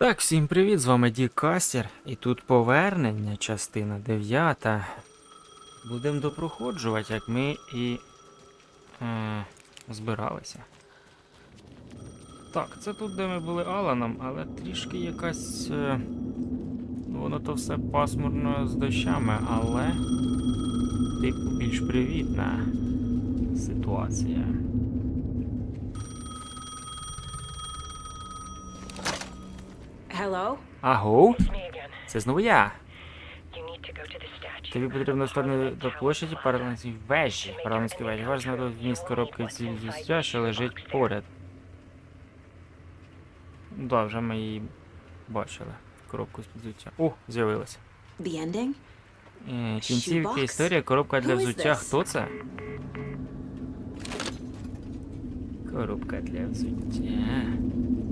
Так, всім привіт, з вами Дік Кастер, і тут повернення, частина 9. Будемо допроходжувати, як ми і е, збиралися. Так, це тут, де ми були Аланом, але трішки якась. Е, ну, воно то все пасмурно з дощами, але типу більш привітна ситуація. Hello? Аго, It's me again. це знову я. You need to go to the statue. Тобі потрібно сторони до площаді парламентської вежі. Парламентської вежі. Ваш знайде вміст коробки ці взуття, що лежить поряд. Да, вже ми її бачили. Коробку з взуття. О, з'явилася. The? Е, Кінцівки історія, коробка для взуття. Хто це? Коробка для взуття.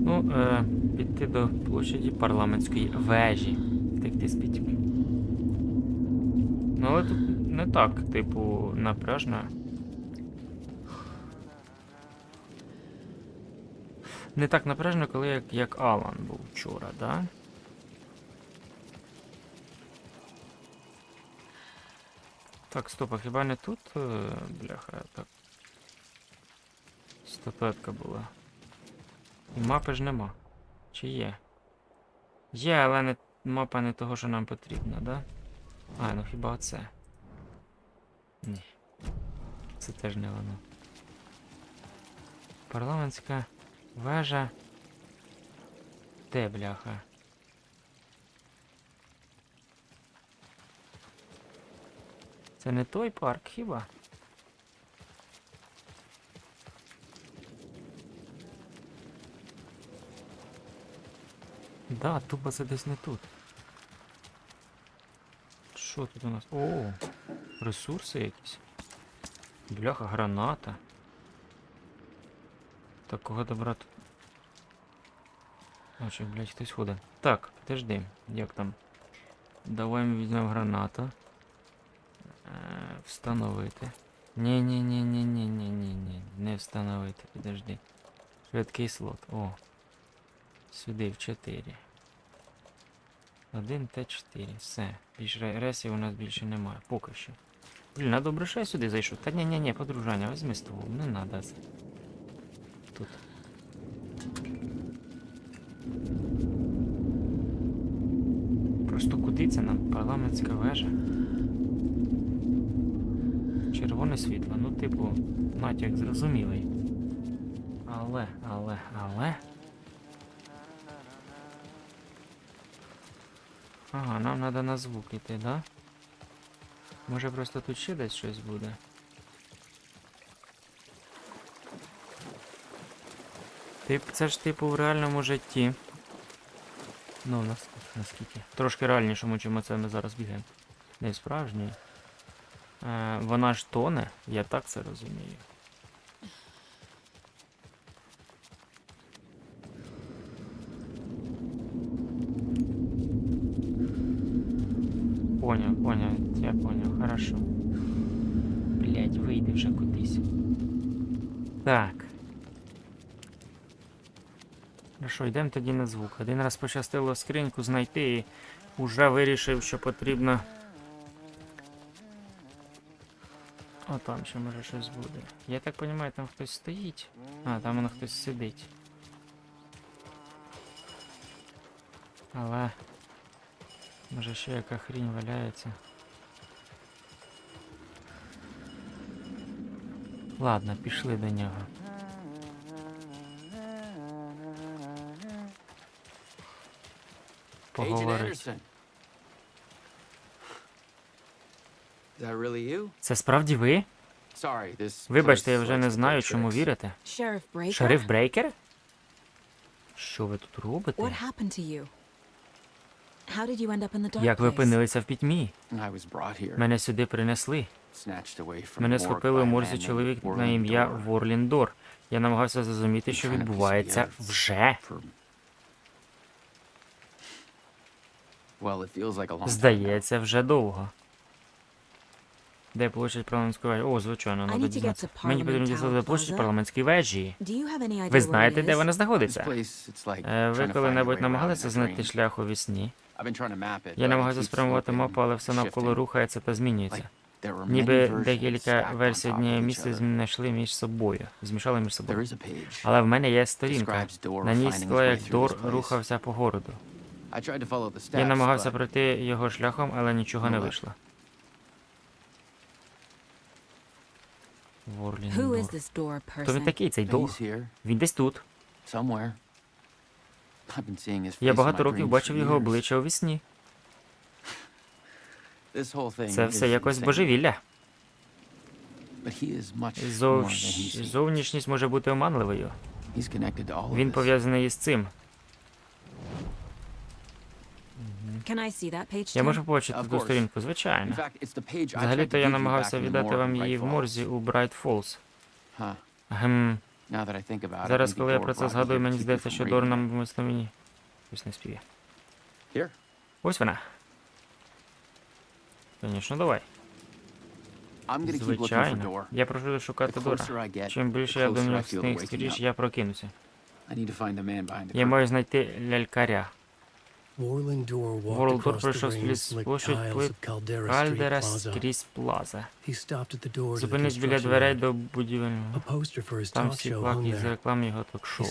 Ну, е, піти до площаді парламентської вежі. Втекти з пітьми. Ну, але тут не так, типу, напряжно. Не так напряжно, коли як, як Алан був вчора, да? Так, стоп, а хіба не тут, е, бляха, так. Статуетка була. І мапи ж нема. Чи є? Є, але не, мапа не того, що нам потрібно, да? А, ну хіба оце? Ні. Це теж не воно. Парламентська вежа. Де, бляха? Це не той парк хіба? Да, тупо це десь не тут. Що тут у нас? О, ресурси якісь. Бляха, граната. Такого добра тут. Очі, блядь, хтось ходить. Так, подожди, як там? Давай ми візьмемо граната. Е, встановити. Не-не-не-не-не-не-не-не. Не встановити, подожди. Швидкий слот. О. Сюди в 4. 1 Т4. Все. Більш ре- ресів у нас більше немає. Поки що. Блін, а добре, що я сюди зайшов. Та ні, ні, ні, подружання, візьми ствол, не надо. це. Тут. Просто куди це нам? Парламентська вежа. Червоне світло, ну типу, натяк зрозумілий. Але, але, але. Ага, нам треба на звук іти, да? Може просто тут ще десь щось буде. Тип, це ж типу в реальному житті. Ну, нас, наскільки. Трошки реальнішому, чим це ми зараз бігаємо. Не справжній. Е, вона ж тоне, я так це розумію. Понял, понял, я понял, хорошо. Блять, вийди вже кудись. Так. Хорошо, йдемо тоді на звук. Один раз пощастило скриньку знайти і вже вирішив, що потрібно. О, там ще може щось буде. Я так розумію, там хтось стоїть. А, там воно хтось сидить. Але. Може ще яка хрінь валяється. Ладно, пішли до нього. Поговорить. Це справді ви? Вибачте, я вже не знаю, чому вірите. Шериф Брейкер? Що ви тут робите? Як ви опинилися в пітьмі? Мене сюди принесли. Мене схопили у морзі чоловік на ім'я Ворліндор. Я намагався зрозуміти, що відбувається вже. Здається, вже довго. Де площадь парламентської вежі? О, звичайно, надо ну, дізнатися. Мені потрібно дізнатися площадь парламентської вежі. Ви знаєте, де вона знаходиться? Е, ви коли-небудь намагалися знайти шлях у вісні? I've been trying to map it, Я keeps спрямувати мапу, але все навколо рухається та змінюється. Ніби декілька версій однієї місця знайшли між собою, змішали між собою. Але в мене є сторінка. На ній way як Дор рухався по городу. Я намагався пройти його шляхом, але нічого не Ну, вийшло. Ворлін Дор. Хто він такий, цей Дор? Він десь тут. Я багато років бачив його обличчя у вісні. This whole thing Це все якось божевілля. seems. Зовнішність може бути оманливою. He's connected to all of Він пов'язаний із цим. Я можу побачити Of ту сторінку, звичайно. Взагалі-то я намагався віддати вам її в морзі у Брайт Фолз. Huh. Гм. Зараз, коли я про це згадую, мені здається, що. Дор нам вмисно мені. Ось не співає. Ось вона. Звісно, давай. Звичайно. Я прошу шукати Дора. Чим більше я до нього waking скоріше я прокинуся. Я маю знайти лялькаря. The пройшов rain площадь плит of Caldera Street Кальдера скрізь плаза. He stopped at the door to біля дверей до будівельного. Там talk всі show з реклами його ток-шоу.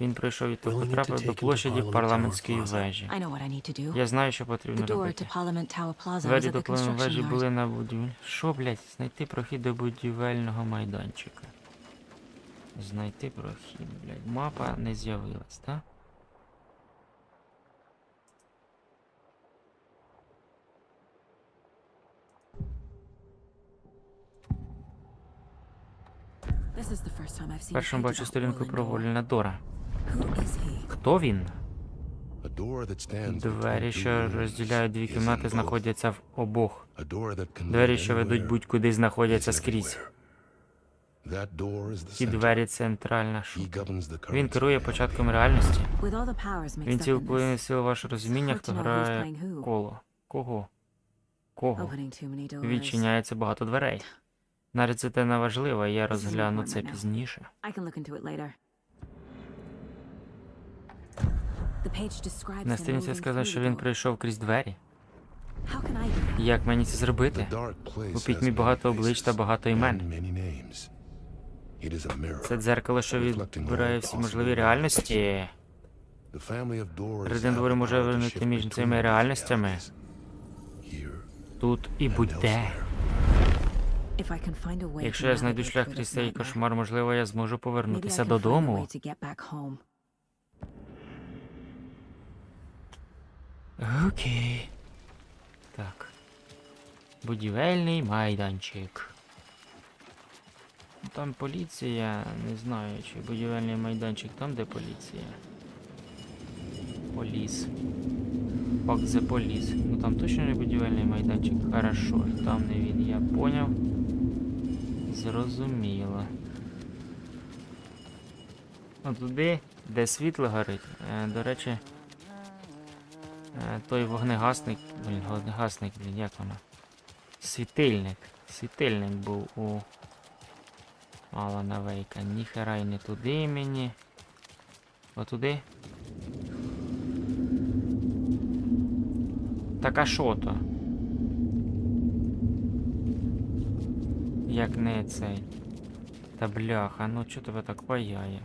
Він прийшов і потрапив до площаді парламентської вежі. I know what I need to do. Я знаю, що потрібно door робити. to Parliament Plaza Двері до the плану вежі були на будівель. Що, блядь, знайти прохід до будівельного майданчика. Знайти прохід, блядь. Мапа не з'явилась, так? Першим бачу сторінку про. Воліна Дора. Who is he? Хто він? A door that stands Двері, що розділяють дві кімнати, знаходяться в обох. A door that can Двері, що ведуть будь-куди, знаходяться скрізь. everywhere. That door is the Ті двері центральна He штука. governs the Він керує початком реальності. With all the powers mixed Він цілкує сил ваше розуміння, хто грає коло. Кого? Кого? opening too many doors. Відчиняється багато дверей. Навіть це те не важливо, я розгляну це пізніше. На сторінці сказано, що він прийшов крізь двері. Як мені це зробити? У пітьмі багато облич та багато імен. Це дзеркало, що відбирає всі можливі реальності. Дори have може вернути між цими реальностями. Тут і будь-де. Якщо я знайду шлях крізь цей кошмар, можливо, я зможу повернутися додому. Окей. Так. Будівельний майданчик. Там поліція, не знаю, чи будівельний майданчик там, де поліція. Поліс. Пак за поліс. Ну там точно не будівельний майданчик. Хорошо, там не він, я поняв. Зрозуміло. Ну туди, де світло горить. Е, до речі. Е, той вогнегасник. Блін, вогнегасник, блін, як воно? Світильник. Світильник був у Алана Вейка. Ніхера й не туди мені. Отуди. Так а то? Як не цей. Та бляха, ну чого тебе так паяє?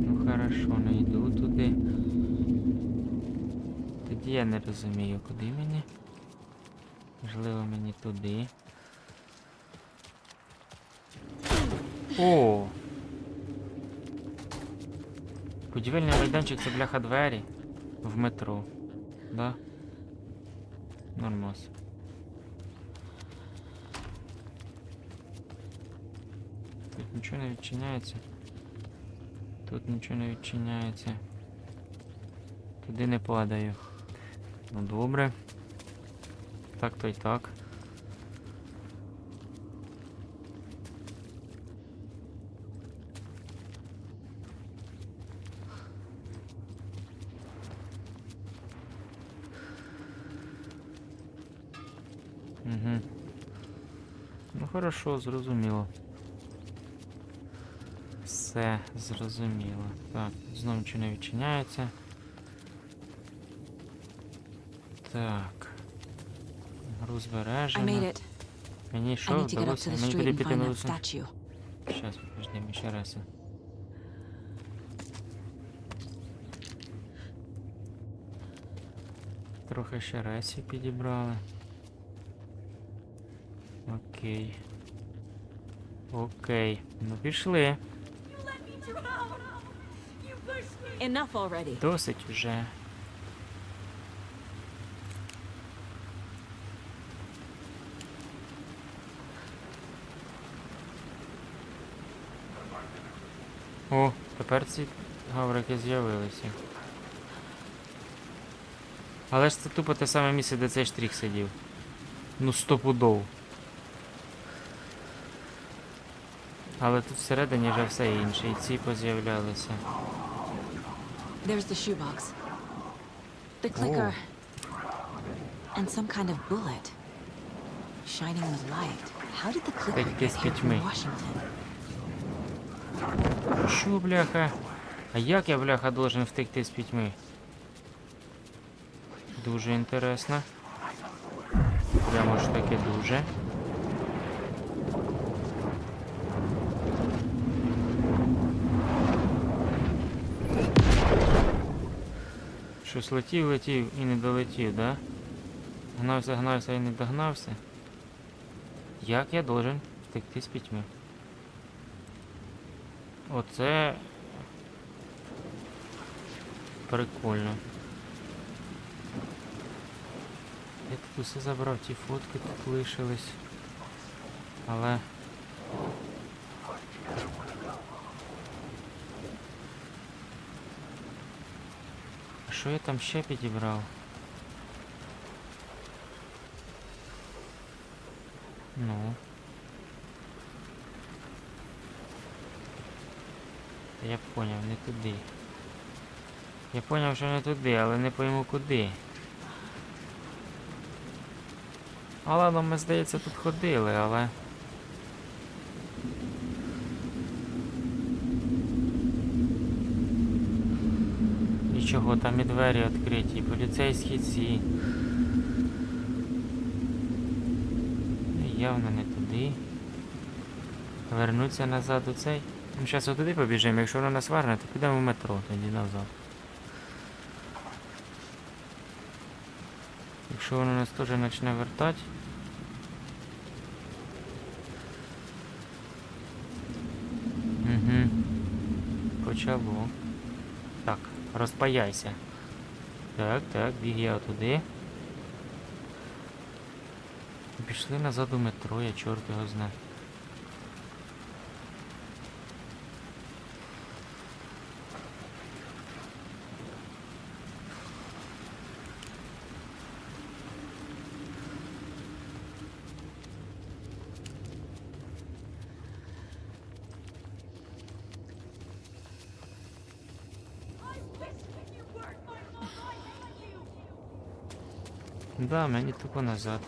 Ну. Тоді я не розумію, куди мені. Можливо, мені туди. О! Будівельний майданчик це бляха двері в метро. Да? Нормас. Тут нічого не відчиняється. Тут нічого не відчиняється. Туди не падаю. Ну добре. Так, то й так. Угу. Ну хорошо, зрозуміло. Все зрозуміло. Так, знову нічого не відчиняється. Так. Гру I збережено. made it. Мені I що need to get up вдалося? to the Мені street куди and піти find на that вулицю? statue. Щас, подожди, ми ще раз. Трохи ще ресі підібрали. Окей. Окей. Ну пішли. Enough already. Досить уже. О, тепер ці гаврики з'явилися. Але ж це тупо те саме місце, де цей штрих сидів. Ну, стопудов. Але тут всередині вже все інше, і ці поз'являлися. There's the shoebox. The clicker. And some kind of bullet. Shining with light. How did the clicker get here from. Washington? Що, бляха? А як я, бляха, должен втекти з пітьми? Дуже інтересно. Прямо ж таки дуже. Щось летів, летів і не долетів, да? Гнався, гнався і не догнався. Як я должен втекти з пітьми? Оце прикольно. Я тут усе забрав, ті фотки тут лишились. Але. А що я там ще підібрав? Ну. Я поняв, не туди. Я поняв, що не туди, але не пойму куди. А ладно, ми, здається, тут ходили, але. Нічого, там і двері відкриті, і поліцейські ці. Ну, Явно не туди. Вернуться назад у цей. Ми зараз туди побіжимо, якщо воно нас верне, то підемо в метро тоді назад. Якщо воно нас теж почне вертати. Угу. Почало. Так, розпаяйся. Так, так, біг я туди. Пішли назад у метро, я чорт його знає. Да, мені тупо назад.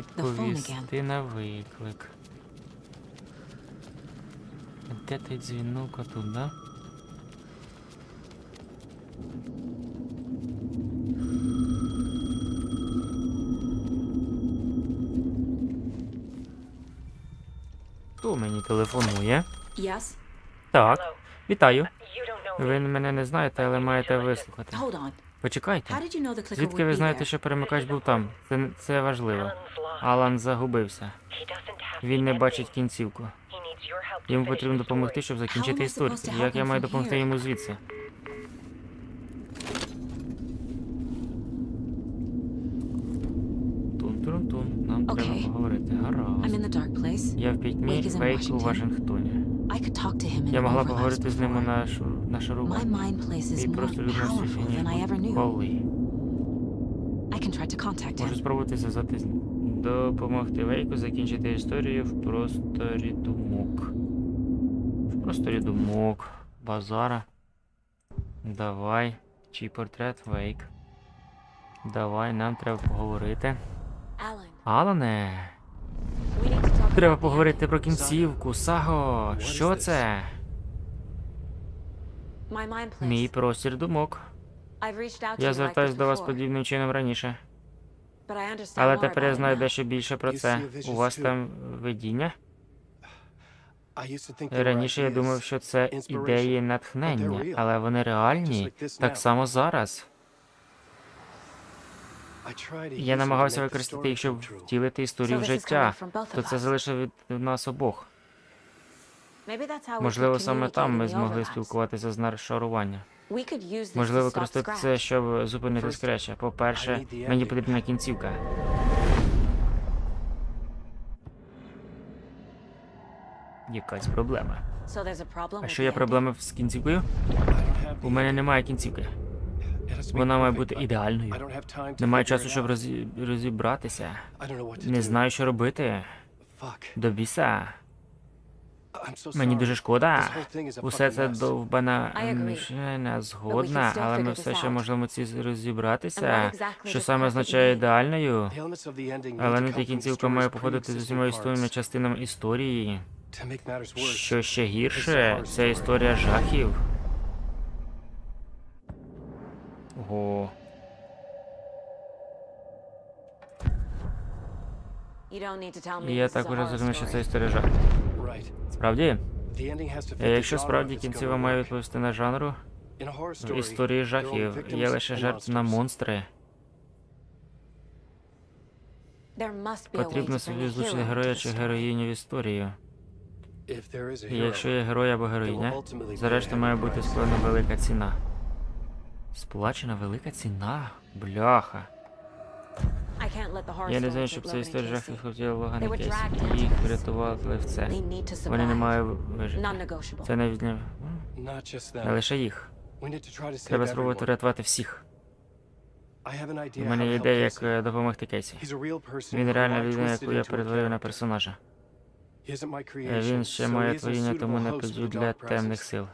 Відповісти на виклик. Де той дзвінок отут, да? Хто мені телефонує? Yes? Так. Вітаю. Ви мене не знаєте, але маєте вислухати. Hold on. Почекайте. Звідки ви знаєте, що перемикач був там? Це, це важливо. Алан загубився. Він не бачить кінцівку. Йому потрібно допомогти, щоб закінчити історію. Як я маю допомогти йому звідси? Тун-тун-тун. Нам треба поговорити. Гаразд. Я в пітьмі Вейк у Вашингтоні. Я могла поговорити з ним before. на, шу... на is Мій просто людина powerful світлі, than I ever ніж knew. коли. I can try to contact Можу спробувати зв'язати з ним. Допомогти Вейку закінчити історію в просторі думок. В просторі думок. Базара. Давай. Чий портрет Вейк. Давай, нам треба поговорити. Алане, треба поговорити про кінцівку. Саго, що це? Мій простір думок. Я звертаюсь до вас подібним чином раніше. Але тепер я знаю дещо більше про це. У вас там видіння? Раніше я думав, що це ідеї натхнення, але вони реальні так само зараз. Я намагався використати їх, щоб втілити історію в життя. То це залишив від нас обох. Maybe that's how we Можливо, саме там ми змогли спілкуватися з нашарування. Можливо, використати це, щоб зупинити скреча. По-перше, мені потрібна кінцівка. Якась проблема. А що the є ending? проблеми з кінцівкою? У мене немає кінцівки. Вона має бути ідеальною. Немає часу, щоб розі- розібратися. Не знаю, що робити. До біса. Мені дуже шкода. Усе це довбана мішена згодна, але ми все ще можемо ці розібратися. Що саме означає ідеальною? Але to не from кінцівка має походити з усіма історіями частинами історії. Що ще гірше, це історія жахів. Ого. You don't need to tell me І я також horror зрозумів, що це історія жахів. Справді? Якщо справді кінцева має відповісти на жанру, в історії жахів є лише жертв на монстри. There must be a way Потрібно собі звучити героя чи героїню в історію. If there is a І якщо є герой або героїня, зрештою має бути сплачена велика ціна. Сплачена велика ціна? Бляха. Я не знаю, щоб історія Casey. жахів хотіла Логан Кейсі. Їх врятували в це. Вони не мають вижити. Це не від не не лише їх. Треба спробувати врятувати всіх. У мене є ідея, як е, допомогти Кейсі. Він реальна людина, яку я перетворив на персонажа. Е, Він ще моє творіння, тому не the для темних сил.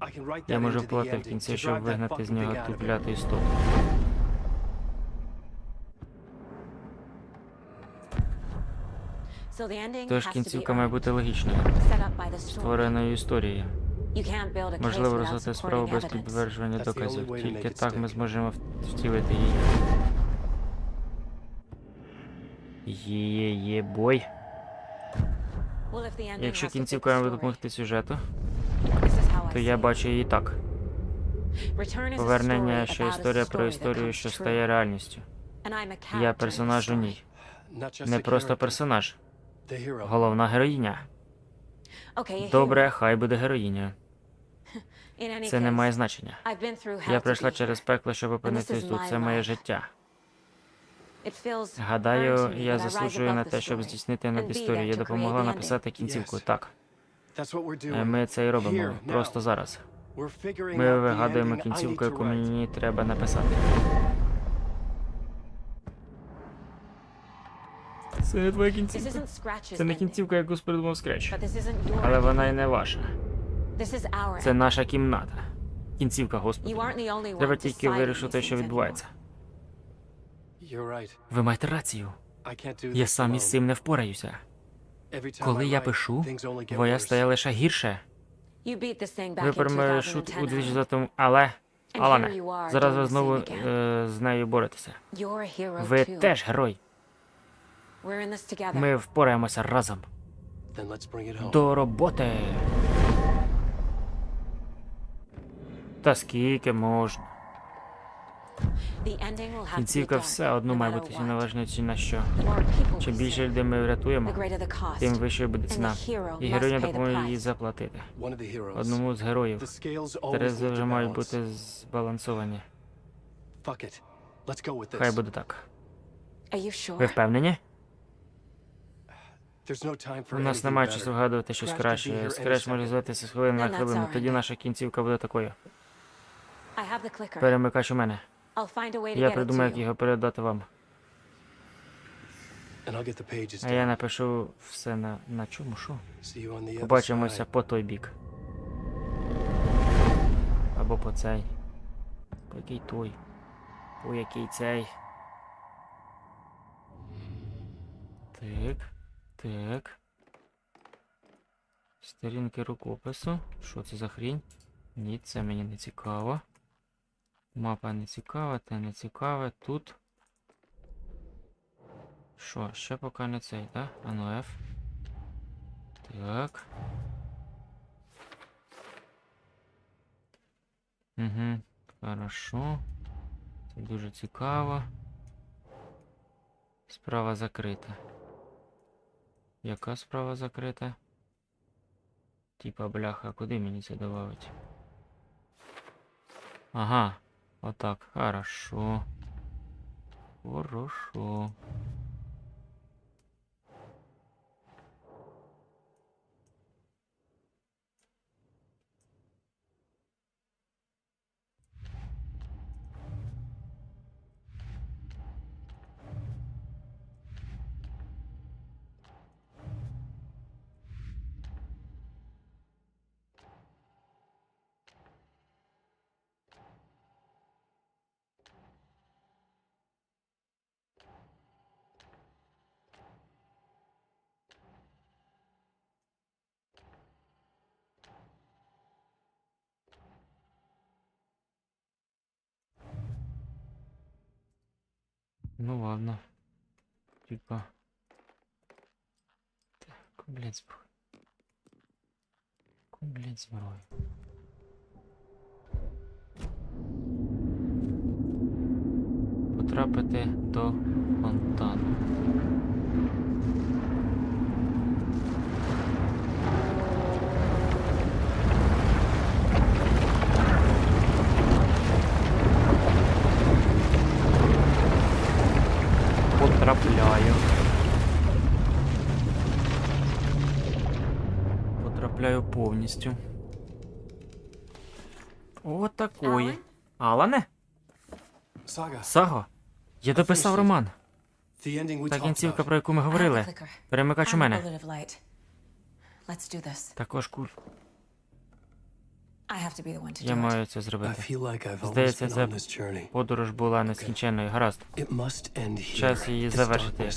I can write Я можу вплати в ending кінці, to щоб вигнати з нього ту кляту істоту. So the ending Тож has to be кінцівка має бути логічною, set up by the story. створеною історією. Можливо, розвити справу без підтвердження доказів. Тільки так ми зможемо втілити її. Є, є, бой. Якщо story, допомогти сюжету, то я бачу її так. Повернення, що історія про історію, що стає реальністю. Я персонаж у ній. Не просто персонаж, головна героїня. Добре, хай буде героїня. Це не має значення. Я пройшла через пекло, щоб опинитись тут. Це моє життя. Гадаю, я заслужую на те, щоб здійснити над історією. Я допомогла написати кінцівку. Так, ми це і робимо. Просто зараз. Ми вигадуємо кінцівку, яку мені треба написати. Це не твоя кінцівка. Це не кінцівка, яку придумав Скреч. but this isn't your Але вона й не ваша. This is our Це наша кімната. Кінцівка, господи. Треба тільки вирішити, що відбувається. Ви маєте рацію. Я сам із цим не впораюся. Коли я пишу, worse. стає лише гірше. Ви in перемогли шут у 2010. 2020 але... Алане, зараз ви знову е, з нею боретеся. Ви теж герой. Ми впораємося разом. До роботи. Та скільки можна? Кінцівка все одно має бути належно, чи на що. Чим більше людей ми врятуємо, тим вищою буде ціна. І героїня допоможе їй заплатити. Одному з героїв. Терези вже мають бути збалансовані. Хай буде так. Ви впевнені? У нас немає часу вгадувати щось краще. Скреш може зватися з хвилини на хвилину. Тоді наша кінцівка буде такою. Перемикач у мене. Я придумаю, як його передати вам. And I'll get the pages А я напишу все на, на чому, що? Побачимося по той бік. Або по цей. По який той. По який цей. Так. Так. Сторінки рукопису. Що це за хрінь? Ні, це мені не цікаво. Мапа не цікава, те не цікаве. Тут. Що, ще поки не цей, так? Ану F. Так. Угу. Хорошо. Це дуже цікаво. Справа закрита. Яка справа закрита? Типа, бляха, куди мені це добавить? Ага. Отак. Хорошо. Хорошо. Ну ладно. Типа. Так, блядь, зброю. Блядь, зброю? Потрапити до фонтану. Повністю. О, такої. Алане? Saga, Саго? Я дописав роман. Та кінцівка, про яку ми говорили. Перемикач у мене. Також куль. Я маю це зробити. Здається, journey. подорож була нескінченною. Гаразд. Час її завершити.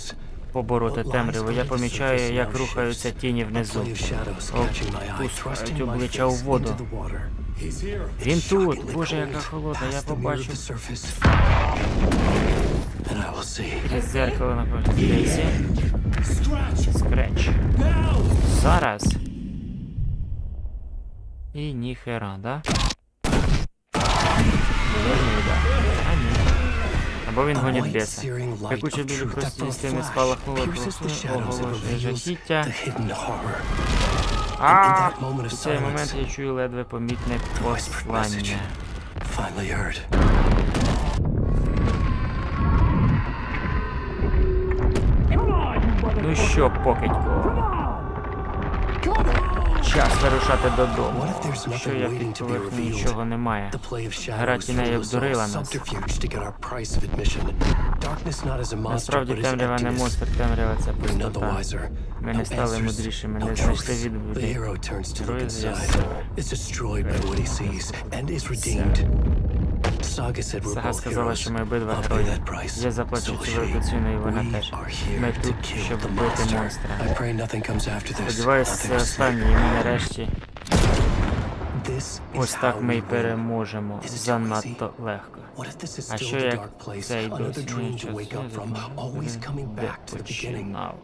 Побороти темряву. Я помічаю, як рухаються тіні внизу. play of shadows О, catching my eye, пускають thrusting my обличчя у воду. Він тут. Боже, яка холодна. Я. Крізь дзеркало на Дейсі. Скреч. Зараз. І ніхера, да? А ні. Або він гонить white біса. searing light Пекуче of білі truth that прості for a стіни flash спалахнули pierces the просто shadows and оголошує reveals жахіття. the hidden horror. А that moment of у цей момент я чую ледве помітне послання. Ну що, покидько? Час вирушати додому. Що я waiting під нічого немає. Гра тіней обдурила нас. Насправді темрява не монстр, темрява це пустота. Ми не стали мудрішими, не знайшли look Герой з'ясує. Is Сага сказала, що ми обидва герої. Я заплачу велику ціну, і вона теж. Ми тут, щоб вбити монстра. Останнє, і ми нарешті ось так ми й переможемо. Занадто легко. А що як цей досі починав?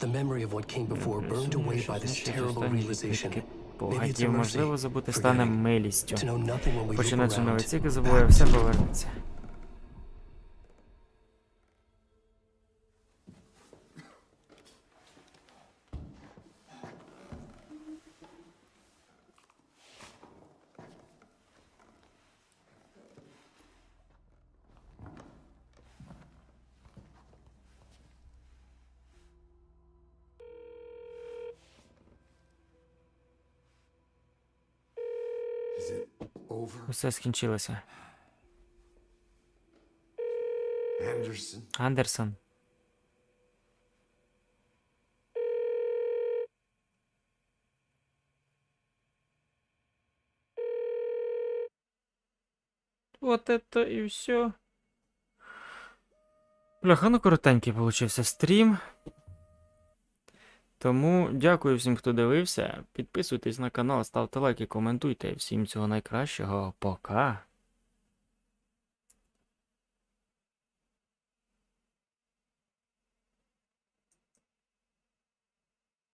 The memory of what came before burned away by this terrible realization. Спогадів. Можливо, забути стане милістю. Починаючи новий цикл, забуває, все повернеться. Усе скінчилося. Anderson? Андерсон. Вот это і все. Бляха, ну коротенький получився стрім. Тому дякую всім, хто дивився. Підписуйтесь на канал, ставте лайки, коментуйте. Всім цього найкращого. Пока.